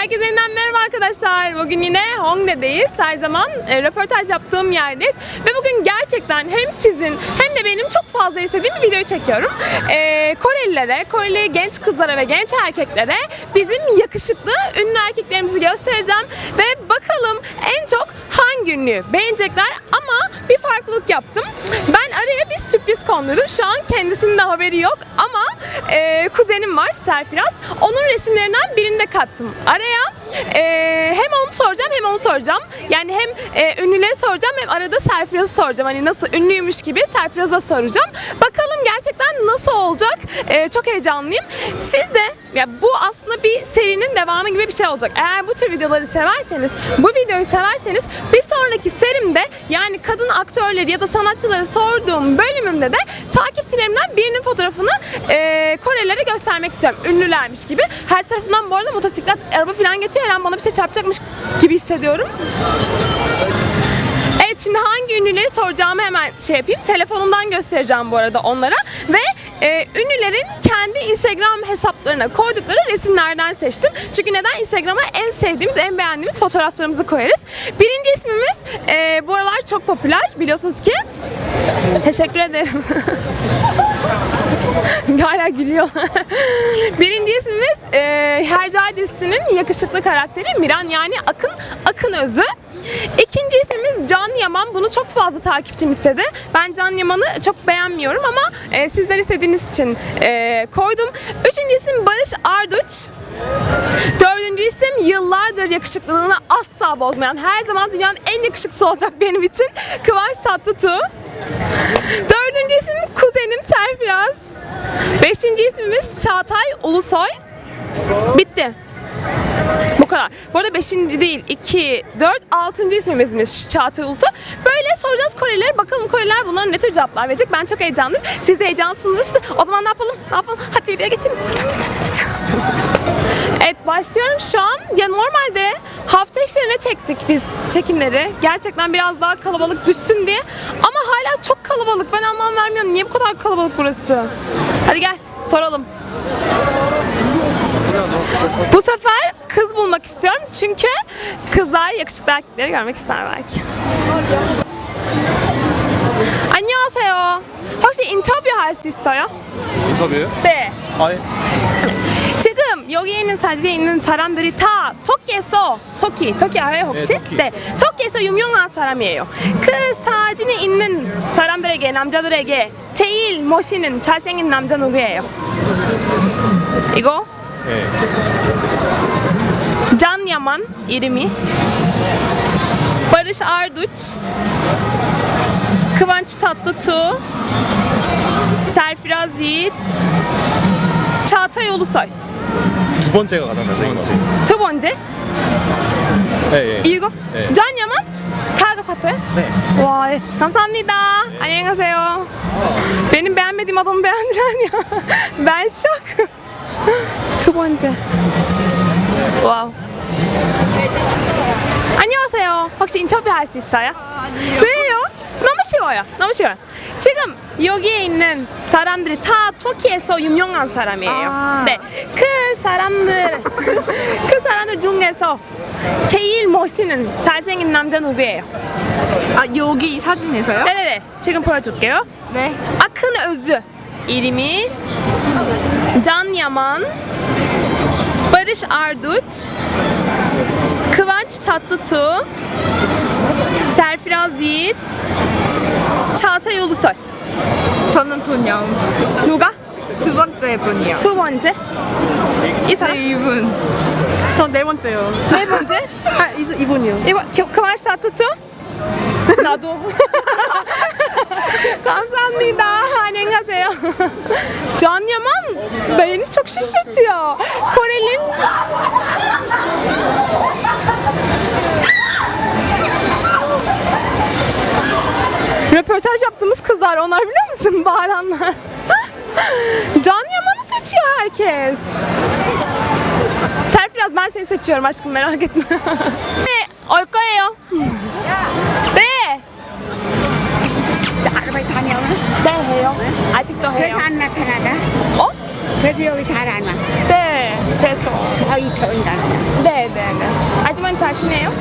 Herkese yeniden merhaba arkadaşlar. Bugün yine Hongdae'deyiz. Her zaman e, röportaj yaptığım yerdeyiz. Ve bugün gerçekten hem sizin hem de benim çok fazla istediğim bir video çekiyorum. E, Korelilere, Koreli genç kızlara ve genç erkeklere bizim yakışıklı ünlü erkeklerimizi göstereceğim. Ve bakalım en çok hangi ünlüyü beğenecekler ama bir farklılık yaptım. Ben araya bir sürpriz kondurdum. Şu an kendisinin de haberi yok ama e, kuzenim var Serfiraz. Onun resimlerinden birini de kattım araya. I am? E, hem onu soracağım hem onu soracağım. Yani hem e, ünlüleri soracağım hem arada Serfiraz'ı soracağım. Hani nasıl ünlüymüş gibi Serfiraz'a soracağım. Bakalım gerçekten nasıl olacak? E, çok heyecanlıyım. Siz de ya bu aslında bir serinin devamı gibi bir şey olacak. Eğer bu tür videoları severseniz, bu videoyu severseniz bir sonraki serimde yani kadın aktörleri ya da sanatçıları sorduğum bölümümde de takipçilerimden birinin fotoğrafını e, Korelilere göstermek istiyorum. Ünlülermiş gibi. Her tarafından bu arada motosiklet, araba falan geçiyor. An bana bir şey çarpacakmış gibi hissediyorum. Evet şimdi hangi ünlüleri soracağımı hemen şey yapayım. Telefonumdan göstereceğim bu arada onlara. Ve e, ünlülerin kendi Instagram hesaplarına koydukları resimlerden seçtim. Çünkü neden? Instagram'a en sevdiğimiz, en beğendiğimiz fotoğraflarımızı koyarız. Birinci ismimiz e, bu aralar çok popüler biliyorsunuz ki. Teşekkür ederim. Hala gülüyor. Birinci ismimiz e, Hercai dizisinin yakışıklı karakteri Miran yani Akın, Akın Özü. İkinci ismimiz Can Yaman. Bunu çok fazla takipçim istedi. Ben Can Yaman'ı çok beğenmiyorum ama e, sizler istediğiniz için e, koydum. Üçüncü isim Barış Arduç. Dördüncü isim yıllardır yakışıklılığını asla bozmayan, her zaman dünyanın en yakışıklısı olacak benim için Kıvanç Tatlıtuğ. Dördüncü isim kuzenim Serfiraz. Beşinci ismimiz Çağatay Ulusoy. Bitti. Bu kadar. Bu arada beşinci değil, iki, dört, altıncı ismimizmiş Çağatay Ulusoy. Böyle soracağız Korelilere. Bakalım Koreliler bunların ne tür cevaplar verecek. Ben çok heyecanlıyım. Siz de heyecanlısınız işte. O zaman ne yapalım? Ne yapalım? Hadi videoya geçelim. Evet başlıyorum şu an. Ya normalde hafta işlerine çektik biz çekimleri. Gerçekten biraz daha kalabalık düşsün diye. Ama hala çok kalabalık. Ben anlam vermiyorum. Niye bu kadar kalabalık burası? Hadi gel soralım. Bu sefer kız bulmak istiyorum çünkü kızlar yakışıklı erkekleri görmek ister belki. 안녕하세요. 혹시 인터뷰할 수 있어요? 인터뷰요? 네. 아니 지금 여기 있는 사진에 있는 사람들이 다 터키에서 터키 터키 알아요 혹시? 네, 터키. 터키에서 유명한 사람이에요. 그 사진에 있는 사람들에게 남자들에게 제일 멋있는 잘생긴 남자 누구예요? 이거 네. Can Yaman 이름이 Barış Arduç Kıvanç Tatlıtuğ Serfiraz Yiğit Çağatay Ulusoy 두 번째가 가장 잘생긴 것 같아요. 두 번째 네, 예. 이거 네. Yaman 다 똑같아요? 네. 와, 예. 감사합니다. 안녕히 가세요. Benim beğenmediğim adamı beğendiler ya. ben şok. 두 번째. 와우. 안녕하세요. 혹시 인터뷰 할 수 있어요? 왜요? 너무 쉬워요. 너무 쉬워요. 지금 여기에 있는 사람들이 다 터키에서 유명한 사람이에요. 아. 네. 그 사람들, 그 사람들 중에서 제일 멋있는 잘생긴 남자 누구예요? 아 여기 이 사진에서요? 네네네. 지금 보여줄게요. 네. Akın Özü. İrimi Can Yaman Barış Arduç Kıvanç Çağatay Ulusoy 저는 돈영. 누가? 두 번째 분이요. 두 번째? 이 사람? 네 이분. 전 네 번째요. 네 번째? 아, 이, 이분이요. 이거 겨- 그만시 타투투? 나도. 감사합니다. 가세요. Can Yaman beni çok şaşırtıyor. röportaj yaptığımız kızlar onlar biliyor musun? Bağıranlar. Can Yaman'ı seçiyor herkes. Serpilaz ben seni seçiyorum aşkım merak etme. Ne? Olkoyo. Be. Arabayı tanıyalım. Be heyo. Artık da heyo. Kız anlatana O? Kız yolu çağırma. Be. Peso. Ay köyünden. Be be be. Acaba çarşı ne yok?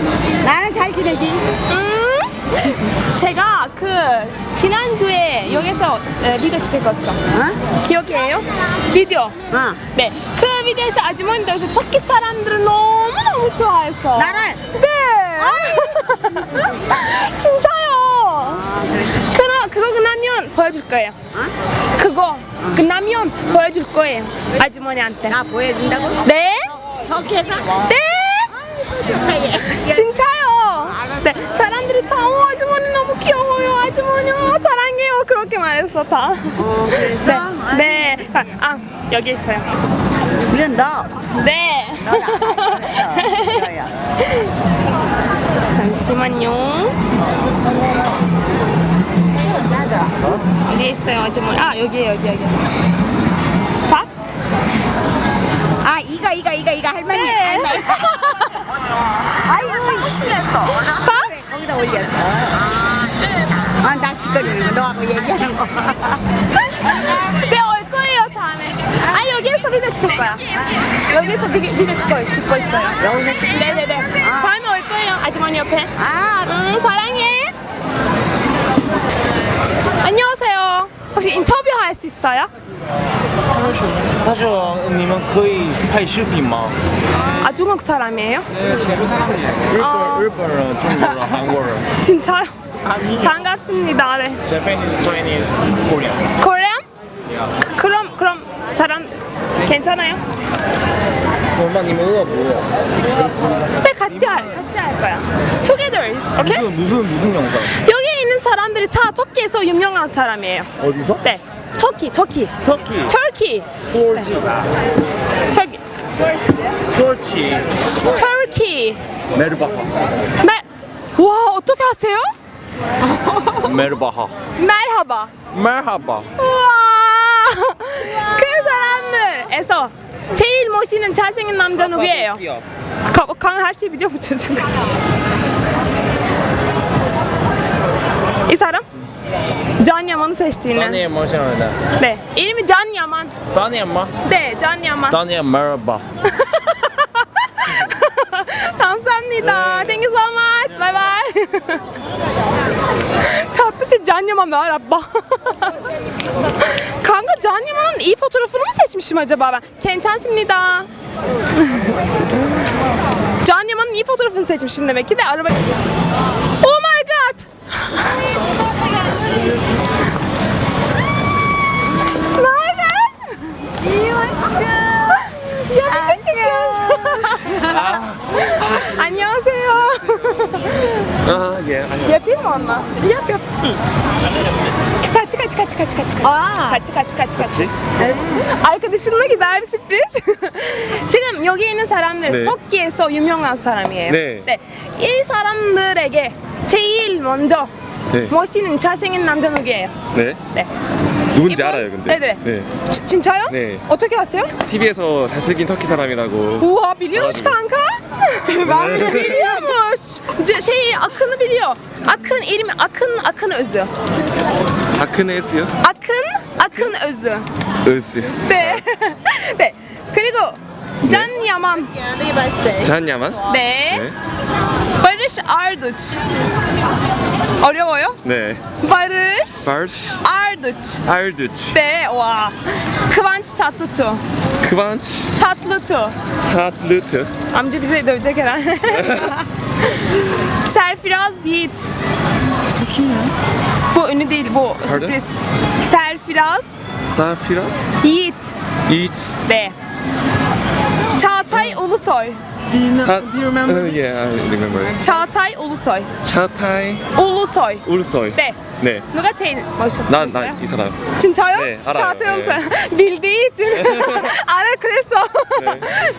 Ben çarşı ne değil. Hmm. 제가 그 지난주에 여기서 에, 비디오 찍었어. 어? 기억해요? 비디오. 어. 네. 그 비디오에서 아주머니들서 터키 사람들을 너무너무 좋아했어. 나를? 네. 진짜요. 그럼 그거 끝나면 보여줄 거예요. 어? 그거 끝나면 보여줄 거예요. 아주머니한테. 나 보여준다고? 네? 터키에서? 네? 축하해. 진짜요? 네, 사람들이 다 어, 아주머니 너무 귀여워요. 아주머니 어, 그렇게 말했어 다. 어, 그랬어? 네, 네. 아, 아, 여기 있어요. 이건 너. 네. 너야. 잠시만요. 어디 있어요, 아주머니? 아, 여기 여기 여기. 밥? 아, 이거, 이거, 이거, 이거 할머니. 네. 할머니. 아이고, 사무실에서. 그래, 거기다 올렸어. 아, 나 지금 이거 너하고 얘기하는 거. 네, 올 거예요 다음에. 아, 여기에서 비디오 찍을 거야. 여기서 비디오, 비디오 찍고 찍고 있어요. 여기서 찍 네네네. 다음에 올 거예요, 아주머니 옆에. 아, 응, 사랑해. 안녕하세요. 혹시 인터뷰 할 수 있어요? 他说你们可以拍视频吗？ 아, 중국 사람이에요? 日本、日本人、中国人、韩国人。 진짜요? 반갑습니다. 네. Japanese, Chinese, Korean. Korean? Yeah. 그, 그럼 그럼 사람 괜찮아요? 엄마님은 뭐? 네, 같이 할 같이 할 거야. Together, okay? 무슨 무슨 무슨 영상? 여기 있는 사람들이 다 터키에서 유명한 사람이에요. 어디서? 네, 터키, 터키, 터키, 터키, 조지, 터키, 조지, 터키. 메르바파. 네. 와 어떻게 하세요? 메르바하. 말하바. 말하바. 우와, 그 사람들에서 제일 멋있는 잘생긴 남자 누구예요? 가- 강하시 비디오 붙여준 거. 이 사람? Can Yaman'ı seçtiğini. Daniel Marşan'da. 네, 이름이 Can Yaman. Daniel ma? 네, Can Yaman. Daniel merhaba. Can Yaman merhaba. Kanka Can Yaman'ın iyi fotoğrafını mı seçmişim acaba ben? Kentensim니다. Can Yaman'ın iyi fotoğrafını seçmişim demek ki de araba... Oh my god! ne haber? 아 예. 아니요. mı onunla? Yap yap. Kaç kaç kaç kaç kaç kaç. Kaç kaç kaç kaç. Arkadaşınla güzel bir sürpriz. 지금 여기 있는 사람들 네. 터키에서 유명한 사람이에요. 네. 이 사람들에게 제일 먼저 네. 멋있는 잘생긴 남자 누구예요? 네. 네. 누군지 이분? 알아요, 근데. 네네. 네. 지- 진짜요? 네. 어떻게 아세요? TV에서 잘생긴 터키 사람이라고. Biliyormuş kanka. ben bile biliyormuş. Ce- Şey Akın'ı biliyor. Akın elimi Akın Akın Özü. 다크네스요? Akın Akın Özü. 으스. 네. 네. 그리고 Can Yaman. 잔야만? 네. 네. Barış Arduç. 어려워요? 네. Barış 바르시 Arduç. 알드치. 네. 와. Kıvanç Tatlıtuğ. 크반치 Tatlıtuğ. 타르트. Amca bize dövecek herhalde. Serfiraz Yiğit. Bu ünlü değil, bu sürpriz. Serfiraz 사피라스. Yiğit. 이츠. B. Çağatay Ulusoy. 사. Do you remember? Uh, yeah, I remember. Çağatay Ulusoy. 차타이 Ulusoy. 울소이. 네. 네. 누가 제일 멋있었어요? 난, 난 이 사람. 진짜요? 네, 알아요. Çağatay 네. Ulusoy. 빌딩 için. 알아 그랬어.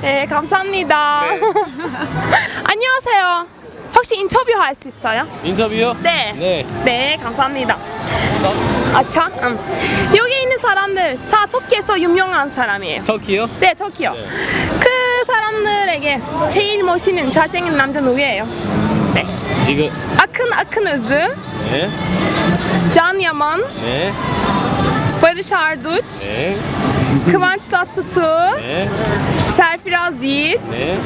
네, 감사합니다. 네. 안녕하세요. 혹시 인터뷰 할 수 있어요? 인터뷰요? 네. 네. 네, 감사합니다. 아차. 음. 여기 있는 사람들 다 터키에서 유명한 사람이에요. 터키요? 네, 터키요. 그 사람들에게 제일 멋있는 잘생긴 남자 누구예요? 네. 이거 Akın Akın Özü, 네. Can Yaman, 네. Barış Arduç, 네. Kıvanç Tatlıtuğ, 네. Serfiraz Yiğit, 네.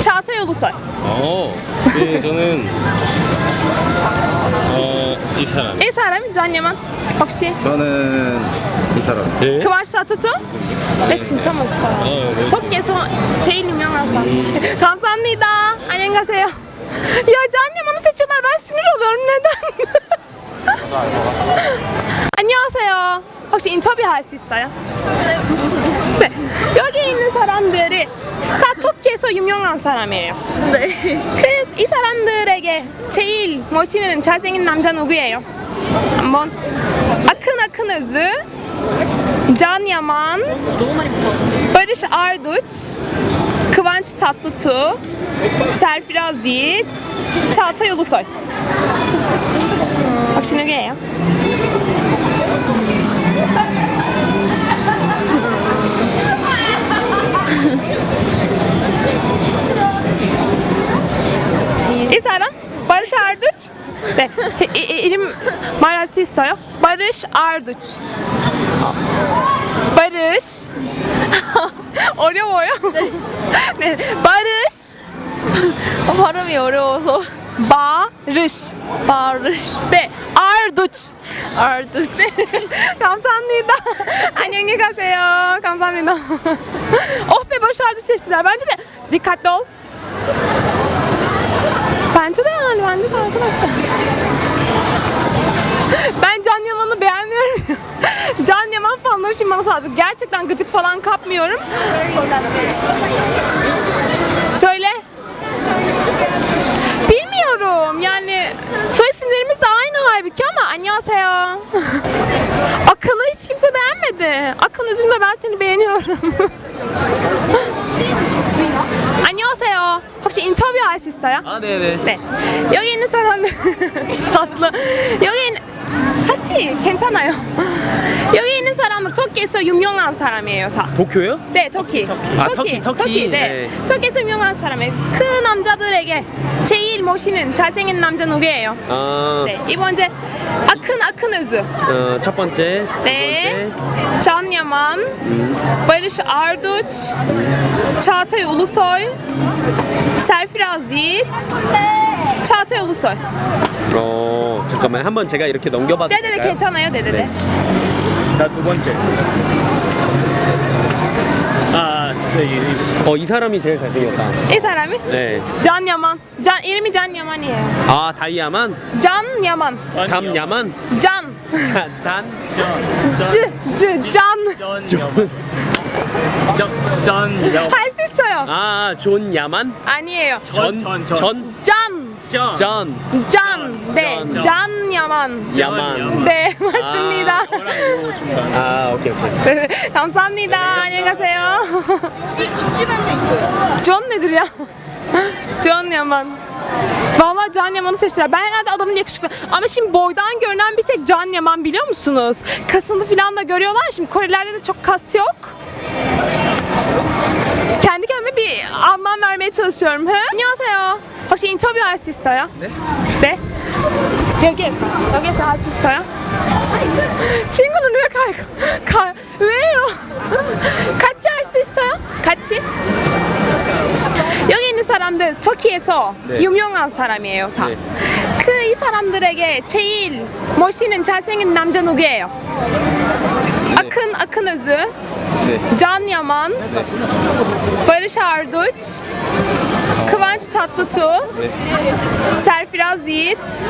Çağatay Ulusoy. 어. 네, 저는 어, 이 사람. 이 사람이 Yaman. 혹시 저는 이 사람. 네. Kıvanç Tatlıtuğ? 네, 진짜 멋있어요. 어, 멋있어요. 터키에서 제일 유명한 사람. 감사합니다. Can Yaman'ı seçiyorlar. Ben sinir oluyorum. Neden? 안녕하세요. 혹시 인터뷰 할 수 있어요? 네. 여기 있는 사람들이 다 터키에서 유명한 사람이에요. 네. 그래서 이 사람들에게 제일 멋있는 잘생긴 남자 누구예요? 한번 Akın Akın Özü, Can Yaman, Barış Arduç, Kıvanç Tatlıtuğ, Serfiraz Yiğit, Çağatay Ulusoy. 혹시 누 İzlerim Barış Arduç. De. İlim Marası istiyor. Barış Arduç. Barış. Oraya oraya. Barış. Varamıyor oraya oldu. Barış. Barış. De. Arduç. Arduç. Kamsahamnida. Annyeonghaseyo. Kamsahamnida. oh be Barış Arduç seçtiler. Bence de dikkatli ol. Bence de yani bence de arkadaşlar. ben Can Yaman'ı beğenmiyorum. Can Yaman fanları şimdi bana sadece gerçekten gıcık falan kapmıyorum. Söyle. Bilmiyorum yani soy isimlerimiz de aynı halbuki ama Anyaseya. Akın'ı hiç kimse beğenmedi. Akın üzülme ben seni beğeniyorum. Anyaseya. 혹시 인터뷰 할 수 있어요? 아, 네, 네. 네. 여기 있는 사람들 tatlı. 여기 있는 같이 괜찮아요. 여기 사람들 터키에서 유명한 사람이에요, 다. 도쿄요? 네, 터키. 아, 터키, 터키. 네. 네. 터키에서 유명한 사람이에요. 그 남자들에게 제일 멋있는 잘생긴 남자 누구예요? 아, 네, 이번 이제 아큰 아큰 özü. 어, 첫 번째, 두 네. 번째. Can Yaman, Barış Arduç, Çağatay Ulusoy, Çağatay. 어, 잠깐만. 한번 제가 이렇게 넘겨봐도 네네네 될까요? 괜찮아요, 네네네. 네. 나두 번째. 아, 네, 이- 어, 이 사람이 제일 잘생겼다. 이 사람이 네. Can Yaman. Can 이름이 Can Yaman이에요. 아, 다이아만? Can Yaman. 담야만? Can. 단? 전, Can. 전, 전, 할 수 있어요. 아, 존 야만? 아니에요. 전, 전, 전. 전? Can. 전, 전. Can. 네, 전. Can Yaman. 야만. 네, 맞습니다. 저랑 요 중간. 아, 오케이, 오케이. 네, 감사합니다. 안녕히 가세요. John nedir ya? John Yaman. Valla Can Yaman'ı seçtiler. Ben herhalde adamın yakışıklı. Ama şimdi boydan görünen bir tek Can Yaman biliyor musunuz? Kasını falan da görüyorlar. Şimdi Korelilerde de çok kas yok. Kendi kendime bir anlam vermeye çalışıyorum. Hı? 안녕하세요. 혹시 인터뷰 할 수 있어요? 네. 네? 여기에서. 여기에서 할 수 있어요? 친구는 왜 가요? 가 왜요? 같이 할 수 있어요? 같이? 여기 있는 사람들 터키에서 네. 유명한 사람이에요 다. 네. 그 이 사람들에게 제일 멋있는 잘생긴 남자 누구예요? Akın Akın Özü, 네. Can Yaman, Barış Arduç, Kıvanç Tatlıtuğ, 네. Serfiraz Yiğit,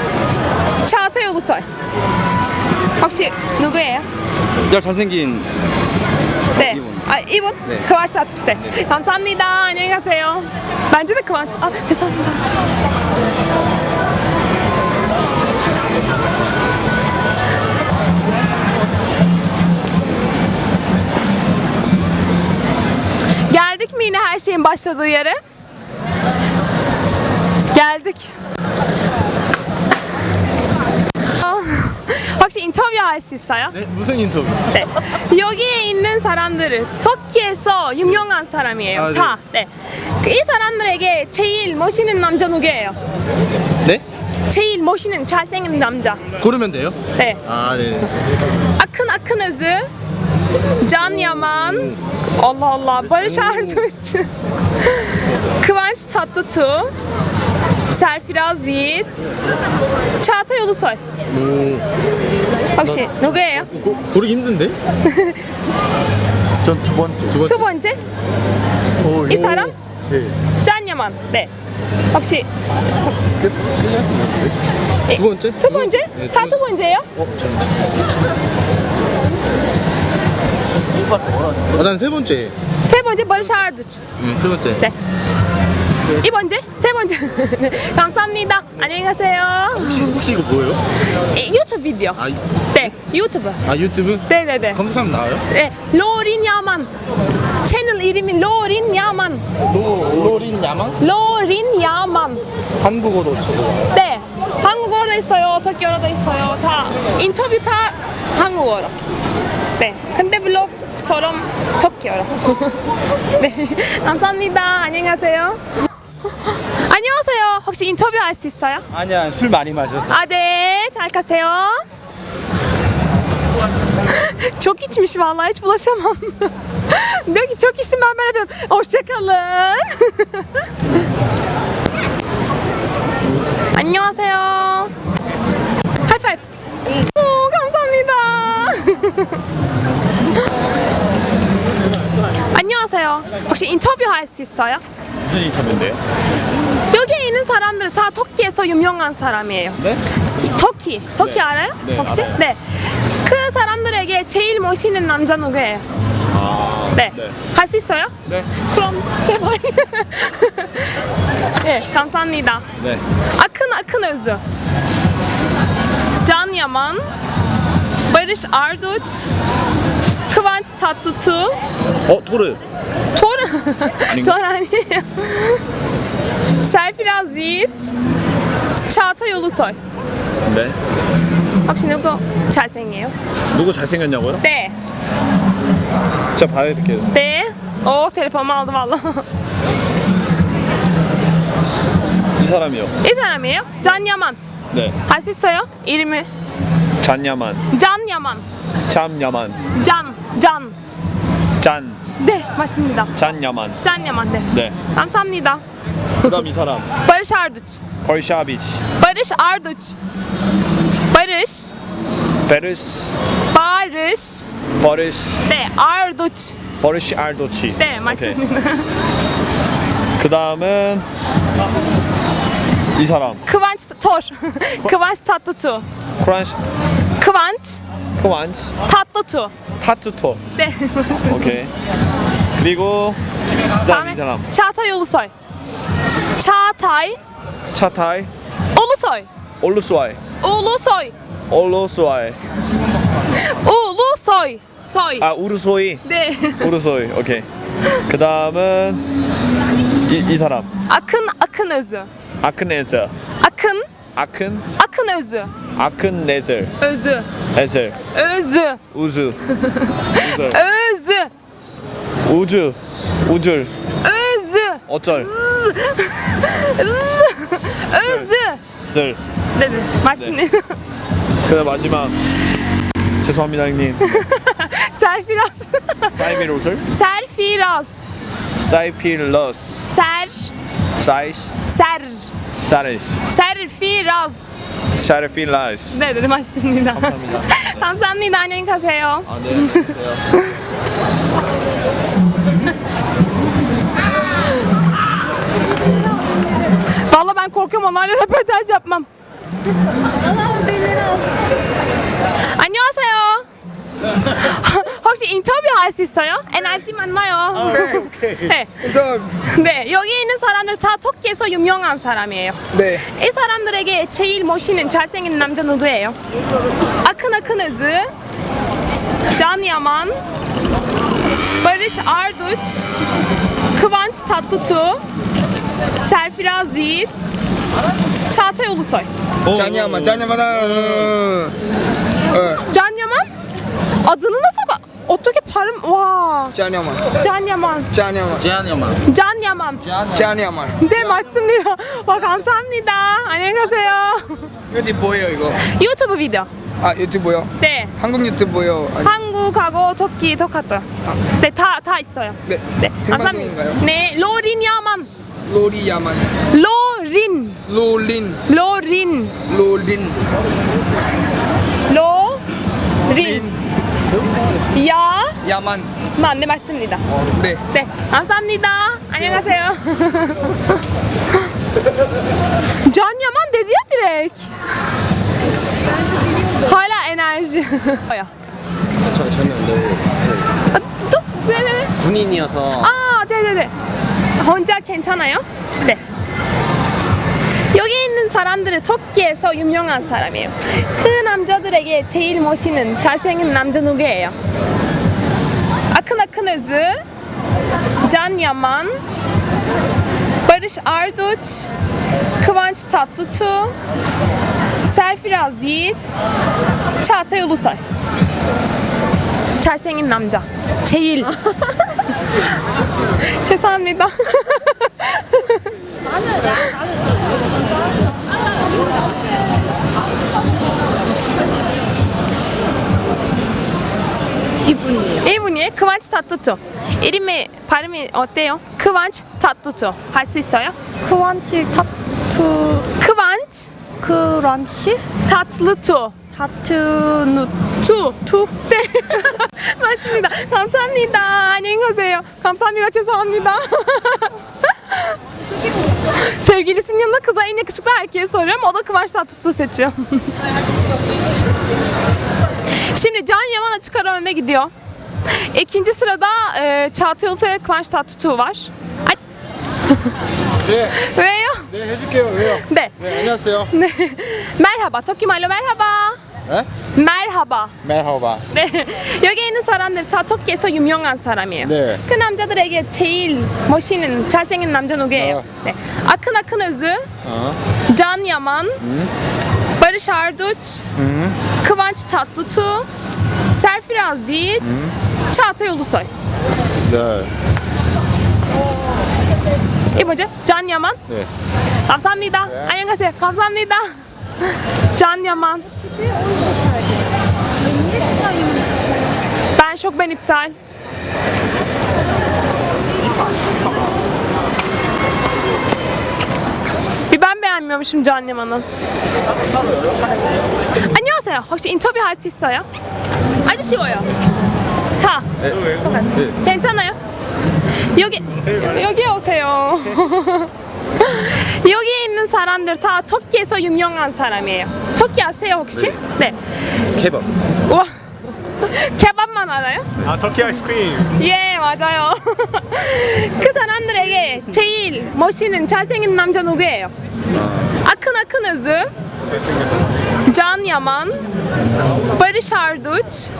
Çağatay Ulusoy. 혹시 누구예요? 야 잘생긴 네. 아, 이분? 네. 그와시 다투 때. 감사합니다. 안녕히 가세요. 만지는 그만. 아, 죄송합니다. Her şeyin başladığı yere? Geldik. 혹시 인터뷰 할 수 있어요? 네, 무슨 인터뷰? 네. 여기에 있는 사람들은 터키에서 유명한 사람이에요. 아, 네. 다. 네. 그이 사람들에게 제일 멋있는 남자 누구예요? 네? 제일 멋있는 잘생긴 남자. 고르면 돼요? 네. 아 네. Akın Akın Özü, Can Yaman. Allah Allah. Barış Arduç. Kıvanç Tatlıtuğ. Serfiraz Yiğit. Çağatay Ulusoy. 혹시 누구예요? 고, 고르기 힘든데? 전 두 번째. 두 번째. 두 번째? 오, 이 사람? 네. 짠 야만. 네. 혹시 두 번째? 두 번째? 네, 다두두 번째예요? 어, 저. 아, 난세 번째. 세 번째 Arduç. 응, 세 번째. 네. 이 번째? 세 번째. 네. 감사합니다. 안녕히 가세요. 혹시, 혹시 이거 뭐예요? 이- 유튜브 비디오. 아, 이- 네, 유튜브. 아 유튜브? 네 네 네. 검색하면 나와요? 네, 로린 야만. 채널 이름이 로린 야만. 로 린 야망? 로린 야만. 한국어로 쳐도 네, 한국어로 있어요. 터키어로도 있어요. 다 인터뷰 다 한국어로. 네, 근데 블 로그처럼 터키어로. 네, 감사합니다. 안녕히 가세요. 안녕하세요. 혹시 인터뷰 할 수 있어요? 아니야 술 많이 마셔서 아, 네. 잘 가세요. çok içmişim vallahi hiç bulaşamam. Diyor ki çok içtim ben böyle yapıyorum. Hoşçakalın. 안녕하세요. 하이파이브. 오, 감사합니다. 안녕하세요. 혹시 인터뷰 할 수 있어요? 무슨 인터뷰인데요? 여기 있는 사람들 다 터키에서 유명한 사람이에요. 네? 이 터키, 터키 네. 알아요? 네, 혹시? 알아요. 네. 그 사람들에게 제일 멋있는 남자 누구예요? 아 네. 네. 할 수 있어요? 네. 그럼 제발. 네, 감사합니다. 네. Akın Akın Özü. Can Yaman. Barış Arduç. Kıvanç Tatlıtuğ. 어 토르 Tor. Tor 아니에요. Serfiraz Yiğit. Çağatay Ulusoy. 네. 혹시 누구 잘생겨요? 누구 잘생겼냐고요? 네. 제가 봐야 될게요 네. 오 telefonumu aldı valla. 이 사람이요 이 사람이에요? Can Yaman. 네할 수 있어요? 이름이 잔야만. 참야만 Can. Can. 짠네 맞습니다. 짠야만 Can Yaman 네. 네 감사합니다. 그다음 이 사람 Barış Arduç. 벌샤비치 Barış Arduç. Barış. 베르스 Barış. 버르스 네 Arduç. 버르시 알도치 네 맞습니다. 그 다음은 이 사람 Kıvanç Tor. Kıvanç Tatlıtuğ. 크란시 Kıvanç 크완스 Tatlıtuğ. 타투토 네. 오케이 그리고 그 다음 이 사람 Çağatay Ulusoy. Çağatay 차타이 Ulusoy. 올루스와이 Ulusoy. 올루스와이 Ulusoy. Soy. 아 우르소이 네. 우르소이 오케이 그 다음은 이, 이 사람 Akın Akın Özü. Akın 아큰 Akın Özü. 아큰네zer Özü. 에zer Özü. 우즈 Özü. 우즈 우줄 Özü. 어쩔 Özü. zer 네, 네. 맞습니다. 그다음 마지막 죄송합니다 형님 Serfiraz. 사이비로슬 Serfiraz. 사이필러스 Ser. Sayış. Ser. Sarış. Serfiraz. Şerefilaj. Ne dedim aslında. Tam sen miydi annen kaseo? Valla ben korkuyorum onlarla röportaj yapmam. Allah belanı Annyeonghaseyo. 하세요. 혹시 인터뷰 할 수 있어요? NRT 만나요. 네. 네, 여기 있는 사람들 다 터키에서 유명한 사람이에요. 네. 이 사람들에게 제일 멋있는 잘생긴 남자 누구예요? Akın Akın Özü, Can Yaman, Barış Arduç, Kıvanç Tatlıtuğ, Serfiraz Yiğit, Çağatay Ulusoy. 짠야만 짠야만은 Can Yaman? Adını nasıl... Öteki 발음... 와... Yaman. 짠야만. Can Yaman. 짠야만 네, 맞습니다. 와, 감사합니다. 안녕히 가세요. 이게 뭐예요 이거? 유튜브 비디오. 아 유튜브요? 네. 한국 유튜브요? 아니, 한국하고 터키 똑같아요. 네, 다, 다 있어요. 네. 네, 생방송인가요? 네, 로린 야만. 로리 야만. 로린. 로린. 로린. 로린. 로린. 야. 야만. 만, 네, 맞습니다. 네. 네, 감사합니다. 안녕하세요. Can Yaman dedi ya direkt. Hala enerji. 야. 저, 저는 너 아, 또? 왜, 왜, 왜? 군인이어서 아, 네네네. 혼자 괜찮아요? 네. 사람들은 터키에서 유명한 사람이에요. 그 남자들에게 제일 멋있는 잘생긴 남자 누구예요? Akın Akın Özü, Can Yaman, Barış Arduç, Kıvanç Tatlıtuğ, Serfiraz Yiğit, Çağatay Ulusoy. 잘생긴 남자. 제일. 죄송합니다. 이분이에요. 이분이에요? 그만치 타투죠. 이름이 발음이 어때요? 그만치 타투죠. 할 수 있어요? 크완시 타투 그만치 크란시 타투죠. 타투 누 투. 투. 네. 맞습니다. 감사합니다. 안녕히 가세요. 감사합니다. 죄송합니다. Sevgilisinin yanında kıza en yakışıklı erkeği soruyorum. O da Kıvanç Tatlıtuğ seçiyor. Şimdi Can Yaman açık ara önde gidiyor. İkinci sırada e, Çağatay Ulusoy ve Kıvanç Tatlıtuğ var. Ay. 네, 왜요? 네 해줄게요. 왜요? 네. 네, 안녕하세요. 네. merhaba. Toki Malo merhaba. 에? merhaba. 메하오바. 네. 여기 있는 사람들 다 터키에서 유명한 사람이에요. 네. 그 남자들에게 제일 멋있는 잘생긴 남자 누구예요? 어. 네. Akın Akın Özü, 어. Can Yaman, Barış Arduç, 음. Kıvanç Tatlıtuğ, Serfiraz Yiğit, Çağatay Ulusoy. 네. 이번째 Can Yaman. 네. 감사합니다. 안녕하세요. 감사합니다. Can Yaman. Ben şok ben iptal. Bir ben beğenmiyormuşum Can Yaman'ı. 안녕하세요. 혹시 인터뷰 할 수 있어요? 아주 쉬워요. 다. 괜찮아요? 여기 여기 오세요. 여기 있는 사람들 다 터키에서 유명한 사람이에요. 터키 아세요 혹시? 네. 케밥 와. 케밥만 알아요? 아 터키 아이스크림. 예, 맞아요. 그 사람들에게 제일 멋있는 잘생긴 남자 누구예요? Akın Özü, Can Yaman, Barış Arduç,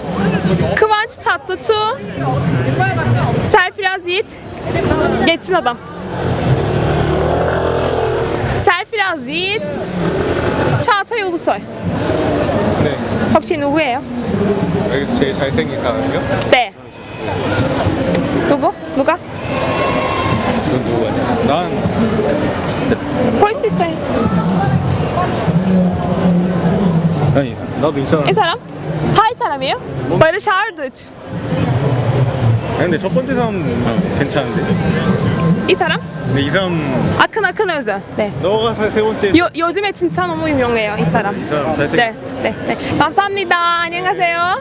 Kıvanç Tatlıtuğ, Serfiraz Yiğit. Geçsin adam. Serfiraz Yiğit, Çağatay Ulusoy. 네. 혹시 누구예요? 여기서 제일 잘생긴 사람이요? 네. 누구? 누가? 넌 누구야? 난 볼 수 있어요. 아니 나도 이 사람. 이 사람? 다 이 사람이에요? Barış Arduç. 아니, 근데 첫 번째 사람 괜찮은데. 이 사람? 근데 이 사람 Akın Akın Özü. 네. 너가 사- 세 번째. 요, 요즘에 진짜 너무 유명해요, 이 사람. 이 사람 잘생겼어. 네, 네, 네. 감사합니다. 안녕하세요.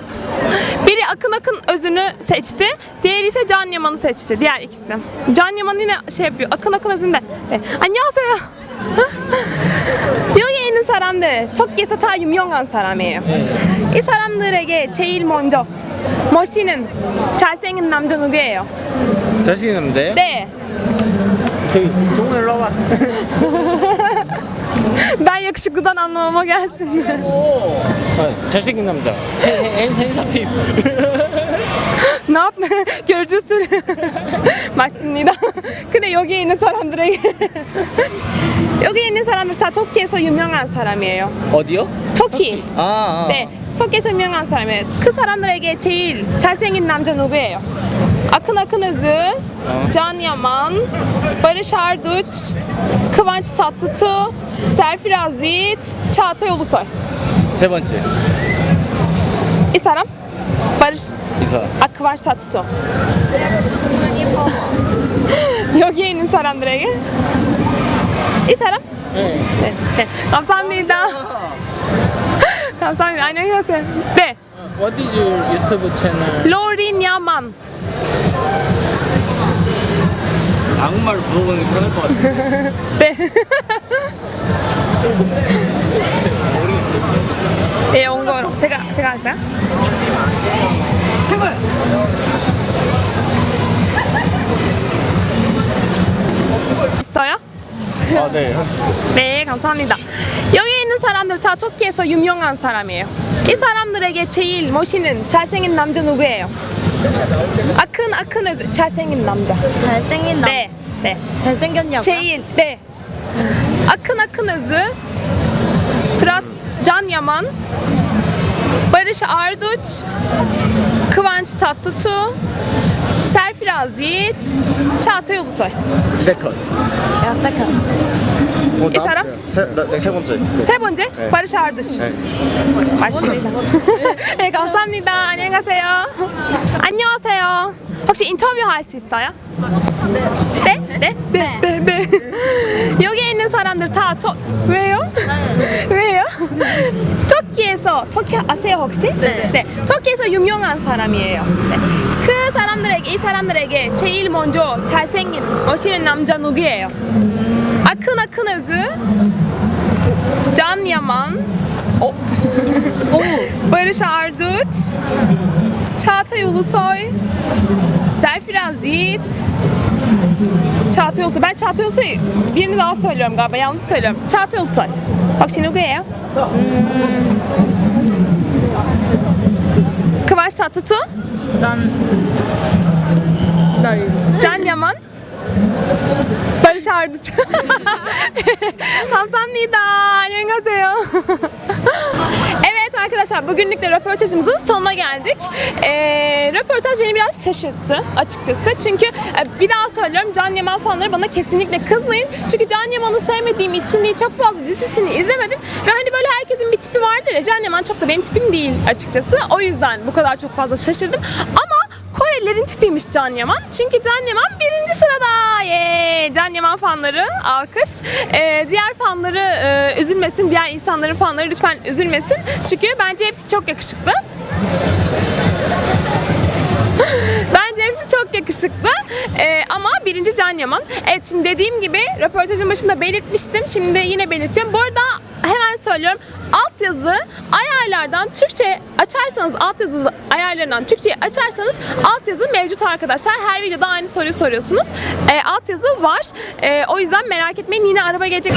Biri Akın Akın Özü'nü seçti, diğeri ise Can Yaman'ı seçti. Diğer ikisi. Can Yaman yine şey yapıyor, Akın Akın Özü'nde. 네. 안녕하세요. 여기 있는 사람들 터키에서 다 유명한 사람이에요. 이 사람들에게 제일 먼저 멋있는 잘생긴 남자 누구예요? 잘생긴 남자예요? 네. 저기 동물 일로 와봐 Ben yakışıklıdan anlamama gelsin. 어, 잘생긴 남자 엔 센사필 ne yap? Görücüsün. 맞습니다. 근데 여기 있는 사람들에게 여기 있는 사람들 다 터키에서 유명한 사람이에요. 어디요? 터키. 아, 아. 네, 터키에서 유명한 사람이에요. 그 사람들에게 제일 잘생긴 남자 누구예요? Akın Akın Özü, Can Yaman, Barış Arduç, Kıvanç Tatlıtuğ, Serfiraz Yiğit, Çağatay Ulusoy. 세 번째 이 사람? Barış 이 사람. 아 Kıvanç Tatlıtuğ. 여기에 있는 사람들에게 이 사람? 네. 네. 네. 감사합니다. 감사합니다. 안녕히 가세요. 네. What is your YouTube channel? 로린 야만. 한국말로 물어보는 게 편할 것 같아. 네. 네, 온 거. 제가, 제가 할까요? 있어요? 아, 네. 네, 감사합니다. 여기 있는 사람들 다 터키에서 유명한 사람이에요. 이 사람들에게 제일 멋있는 잘생긴 남자 누구예요? 아큰 아큰 여자, 잘생긴 남자. 잘생긴 남. 네, 네. 잘생겼냐고요? 제일 네. Akın Akın Özü, Fırat Can Yaman, Barış Arduç, Kıvanç Tatlıtuğ, Serfiraz Yiğit, Çağatay Ulusoy. 세컨. 야사카. 어, 이 사람? 세, 나, 네, 세 번째. 세 번째 Barış Arduç. 네. 맞습니다. 네, 감사합니다. 안녕히 가세요. 안녕하세요. 혹시 인터뷰 할 수 있어요? 네? 네? 네? 네? 네. 여기에 있는 사람들 다 저, 왜요? 왜요? 터키에서, 터키 아세요 혹시? 네. 터키에서 유명한 사람이에요. 네. 그 사람들에게, 이 사람들에게 제일 먼저 잘생긴 멋있는 남자 누구예요? Akın Akın Özü, Can Yaman, o Barış Arduç, Çağatay Ulusoy, Serfiraz Yiğit, Çağatay Ulusoy. Ben Çağatay Ulusoy birini daha söylüyorum galiba. Yanlış söylüyorum. Çağatay Ulusoy. Bak şimdi ya. Hmm. Kıvanç Tatlıtuğ. Ben... Can Yaman. Barış Arduç. 감사합니다. 안녕히 가세요. evet arkadaşlar bugünlük de röportajımızın sonuna geldik. Ee, röportaj beni biraz şaşırttı açıkçası. Çünkü e, bir daha söylüyorum Can Yaman fanları bana kesinlikle kızmayın. Çünkü Can Yaman'ı sevmediğim için değil çok fazla dizisini izlemedim. Ve hani böyle herkesin bir tipi vardır ya Can Yaman çok da benim tipim değil açıkçası. O yüzden bu kadar çok fazla şaşırdım. Ama Korelilerin tipiymiş Can Yaman. Çünkü Can Yaman birinci sırada. Yay! Can Yaman fanları alkış. Ee, diğer fanları e, üzülmesin. Diğer insanların fanları lütfen üzülmesin. Çünkü bence hepsi çok yakışıklı. Hepsi çok yakışıklı. Ee, ama birinci Can Yaman. Evet şimdi dediğim gibi röportajın başında belirtmiştim. Şimdi yine belirtiyorum. Bu arada hemen söylüyorum. Altyazı ayarlardan Türkçe açarsanız altyazı ayarlarından Türkçe'yi açarsanız altyazı mevcut arkadaşlar. Her videoda aynı soruyu soruyorsunuz. Ee, altyazı var. Ee, o yüzden merak etmeyin yine araba gelecek.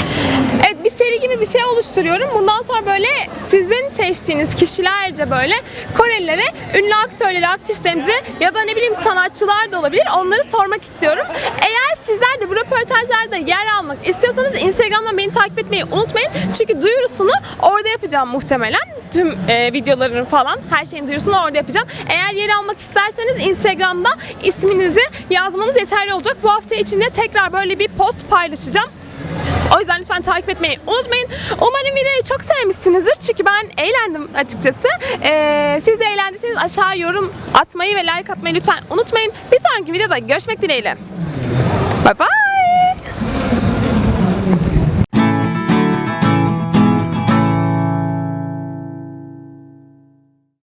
Seri gibi bir şey oluşturuyorum. Bundan sonra böyle sizin seçtiğiniz kişilerce böyle Korelilere, ünlü aktörleri, aktrislerimizi ya da ne bileyim sanatçılar da olabilir. Onları sormak istiyorum. Eğer sizler de bu röportajlarda yer almak istiyorsanız Instagram'dan beni takip etmeyi unutmayın. Çünkü duyurusunu orada yapacağım muhtemelen. Tüm e, videolarını falan her şeyin duyurusunu orada yapacağım. Eğer yer almak isterseniz Instagram'da isminizi yazmanız yeterli olacak. Bu hafta içinde tekrar böyle bir post paylaşacağım. O yüzden lütfen takip etmeyi unutmayın. Umarım videoyu çok sevmişsinizdir. Çünkü ben eğlendim açıkçası. Ee, siz de eğlendiyseniz aşağı yorum atmayı ve like atmayı lütfen unutmayın. Bir sonraki videoda görüşmek dileğiyle. Bye bye.